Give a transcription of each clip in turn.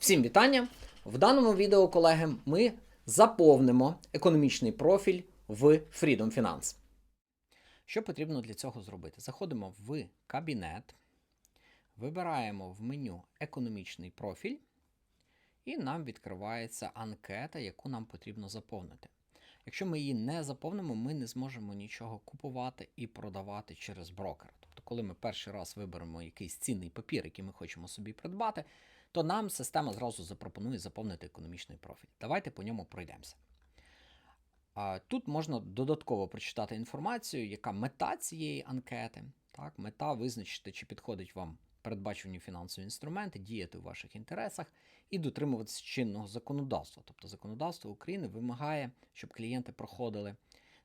Всім вітання! В даному відео, колеги, ми заповнимо економічний профіль в Freedom Finance. Що потрібно для цього зробити? Заходимо в кабінет, вибираємо в меню економічний профіль, і нам відкривається анкета, яку нам потрібно заповнити. Якщо ми її не заповнимо, ми не зможемо нічого купувати і продавати через брокера. Тобто, коли ми перший раз виберемо якийсь цінний папір, який ми хочемо собі придбати, то нам система зразу запропонує заповнити економічний профіль. Давайте по ньому пройдемося. Тут можна додатково прочитати інформацію, яка мета цієї анкети. Так, Мета визначити, чи підходить вам передбачені фінансові інструменти, діяти у ваших інтересах і дотримуватися чинного законодавства. Тобто законодавство України вимагає, щоб клієнти проходили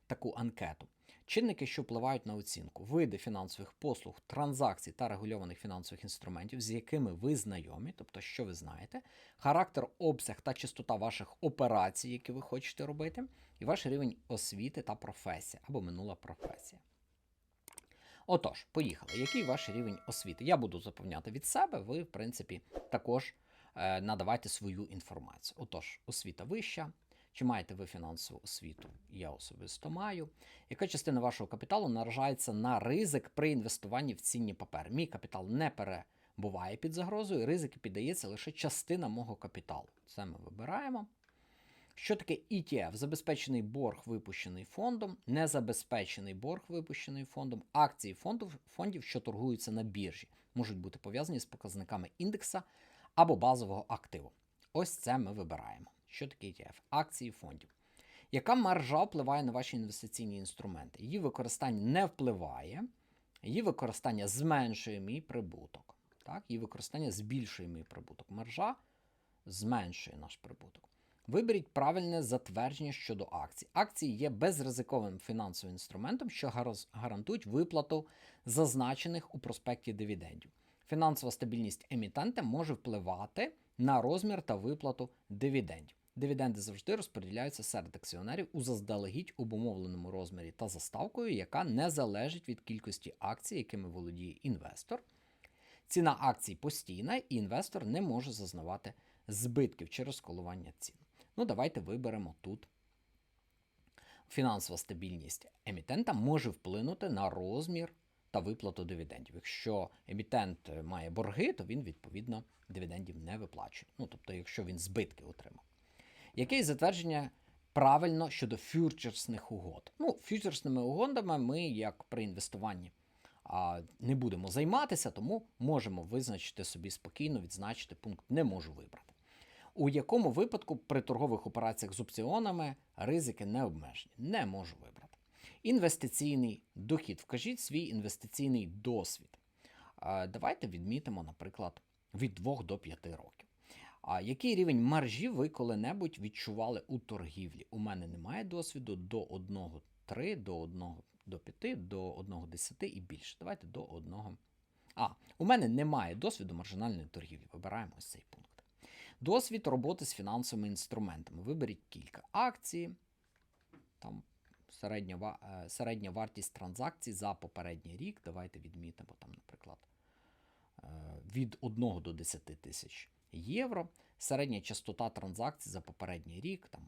таку анкету. Чинники, що впливають на оцінку, види фінансових послуг, транзакцій та регульованих фінансових інструментів, з якими ви знайомі, тобто що ви знаєте, характер, обсяг та частота ваших операцій, які ви хочете робити, і ваш рівень освіти та професія або минула професія. Отож, поїхали. Який ваш рівень освіти? Я буду заповняти від себе, ви, в принципі, також е, надавайте свою інформацію. Отож, освіта вища. Чи маєте ви фінансову освіту? Я особисто маю. Яка частина вашого капіталу наражається на ризик при інвестуванні в цінні папери? Мій капітал не перебуває під загрозою, ризики піддається лише частина мого капіталу. Це ми вибираємо. Що таке ETF? Забезпечений борг, випущений фондом, незабезпечений борг, випущений фондом, акції фондів, фондів, що торгуються на біржі, можуть бути пов'язані з показниками індекса або базового активу. Ось це ми вибираємо. Що таке ETF? Акції фондів. Яка маржа впливає на ваші інвестиційні інструменти? Її використання не впливає, її використання зменшує мій прибуток. Так? Її використання збільшує мій прибуток. Маржа зменшує наш прибуток. Виберіть правильне затвердження щодо акцій. Акції є безризиковим фінансовим інструментом, що гарантують виплату зазначених у проспекті дивідендів. Фінансова стабільність емітента може впливати на розмір та виплату дивідендів. Дивіденди завжди розподіляються серед акціонерів у заздалегідь обумовленому розмірі та заставкою, яка не залежить від кількості акцій, якими володіє інвестор. Ціна акцій постійна, і інвестор не може зазнавати збитків через коливання цін. Ну, давайте виберемо тут. Фінансова стабільність емітента може вплинути на розмір та виплату дивідендів. Якщо емітент має борги, то він відповідно дивідендів не виплачує. Ну, тобто, якщо він збитки отримав. Яке затвердження правильно щодо фьючерсних угод? Ну, фьючерсними угодами ми, як при інвестуванні, не будемо займатися, тому можемо визначити собі спокійно, відзначити пункт не можу вибрати. У якому випадку при торгових операціях з опціонами ризики не обмежені? Не можу вибрати. Інвестиційний дохід. Вкажіть свій інвестиційний досвід. Давайте відмітимо, наприклад, від 2 до 5 років. А який рівень маржі ви коли-небудь відчували у торгівлі? У мене немає досвіду до 1,3, до 1 до 5, до 1,10 і більше. Давайте до 1. А, у мене немає досвіду маржинальної торгівлі. Вибираємо ось цей пункт. Досвід роботи з фінансовими інструментами. Виберіть кілька акцій. Там середня, е, середня вартість транзакцій за попередній рік. Давайте відмітимо там, наприклад, е, від 1 до 10 тисяч євро. Середня частота транзакцій за попередній рік, там,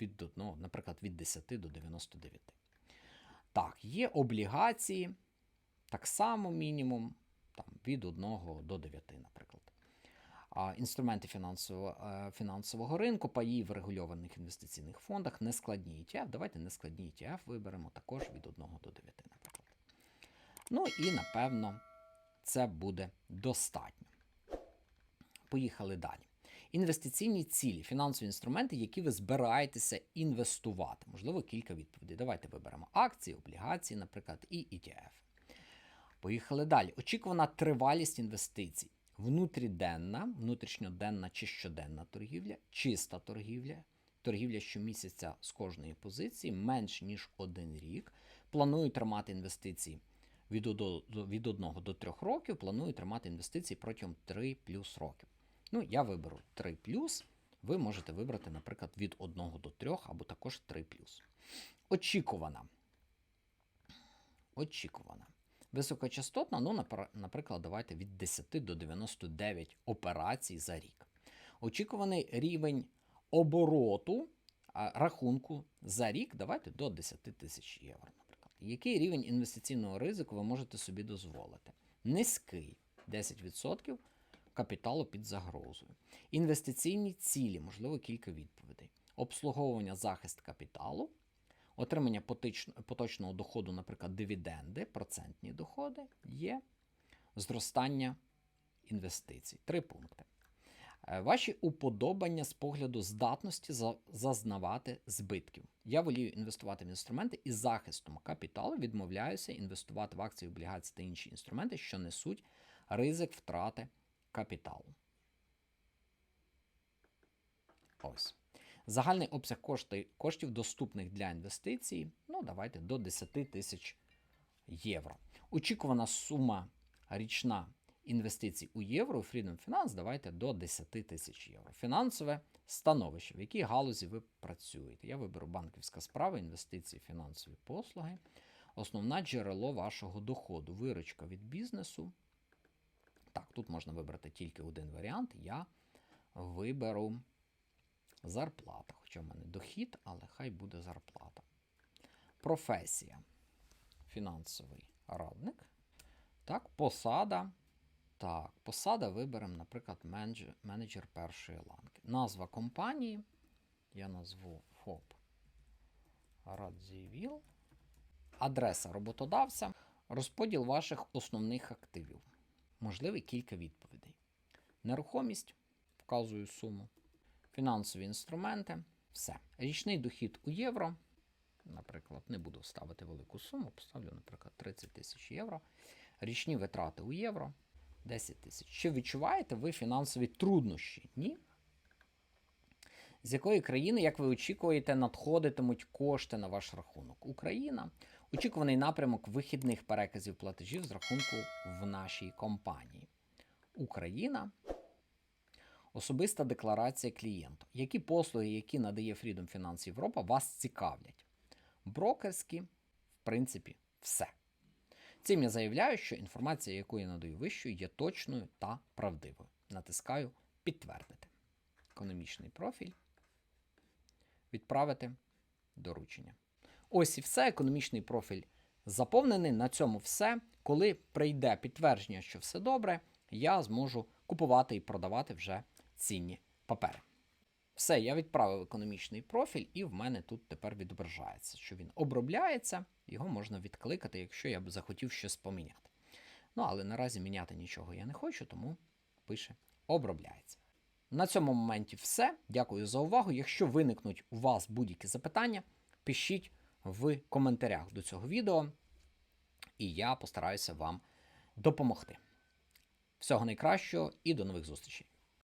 від 1, наприклад, від 10 до 99. Так, є облігації, так само мінімум, там, від 1 до 9, наприклад. А, інструменти фінансового, е, фінансового ринку, паї в регульованих інвестиційних фондах, нескладні ETF. Давайте нескладні ETF виберемо також від 1 до 9, наприклад. Ну і напевно це буде достатньо. Поїхали далі. Інвестиційні цілі, фінансові інструменти, які ви збираєтеся інвестувати. Можливо, кілька відповідей. Давайте виберемо акції, облігації, наприклад, і ETF. Поїхали далі. Очікувана тривалість інвестицій. Внутріденна, внутрішньоденна чи щоденна торгівля, чиста торгівля, торгівля щомісяця з кожної позиції менш ніж один рік. Планую тримати інвестиції від 1 до, від 1 до 3 років, планую тримати інвестиції протягом 3 плюс років. Ну, я виберу 3 плюс. Ви можете вибрати, наприклад, від 1 до 3 або також 3 плюс. Очікувана. Очікувана. Високочастотна, ну, наприклад, давайте від 10 до 99 операцій за рік. Очікуваний рівень обороту рахунку за рік давайте до 10 тисяч євро, наприклад. Який рівень інвестиційного ризику ви можете собі дозволити? Низький 10% капіталу під загрозою. Інвестиційні цілі, можливо, кілька відповідей. Обслуговування захист капіталу, отримання поточного доходу, наприклад, дивіденди, процентні доходи, є зростання інвестицій. Три пункти. Е, Ваші уподобання з погляду здатності зазнавати збитків. Я волію інвестувати в інструменти із захистом капіталу, відмовляюся інвестувати в акції, облігації та інші інструменти, що несуть ризик втрати капіталу. Ось. Загальний обсяг кошти, коштів, доступних для інвестицій, ну давайте до 10 тисяч євро. Очікувана сума річна інвестицій у євро у Freedom Finance давайте до 10 тисяч євро. Фінансове становище, в якій галузі ви працюєте. Я виберу банківська справа, інвестиції, фінансові послуги. Основне джерело вашого доходу, виручка від бізнесу. Так, тут можна вибрати тільки один варіант. Я виберу зарплата. Хоча в мене дохід, але хай буде зарплата. Професія. Фінансовий радник. Так, посада. Так, посада виберемо, наприклад, менеджер, менеджер першої ланки. Назва компанії. Я назву ФОП Радзівіл. Адреса роботодавця. Розподіл ваших основних активів. Можливі кілька відповідей. Нерухомість. Вказую суму. Фінансові інструменти. Все. Річний дохід у євро. Наприклад, не буду ставити велику суму, поставлю, наприклад, 30 тисяч євро. Річні витрати у євро 10 тисяч. Чи відчуваєте ви фінансові труднощі? Ні. З якої країни, як ви очікуєте, надходитимуть кошти на ваш рахунок? Україна. Очікуваний напрямок вихідних переказів платежів з рахунку в нашій компанії. Україна. Особиста декларація клієнту. Які послуги, які надає Freedom Finance Європа, вас цікавлять? Брокерські, в принципі, все. Цим я заявляю, що інформація, яку я надаю вищою, є точною та правдивою. Натискаю підтвердити. Економічний профіль. Відправити доручення. Ось і все. Економічний профіль заповнений. На цьому все. Коли прийде підтвердження, що все добре, я зможу купувати і продавати вже цінні папери. Все, я відправив економічний профіль, і в мене тут тепер відображається, що він обробляється, його можна відкликати, якщо я б захотів щось поміняти. Ну, але наразі міняти нічого я не хочу, тому пише обробляється. На цьому моменті все. Дякую за увагу. Якщо виникнуть у вас будь-які запитання, пишіть в коментарях до цього відео, і я постараюся вам допомогти. Всього найкращого і до нових зустрічей!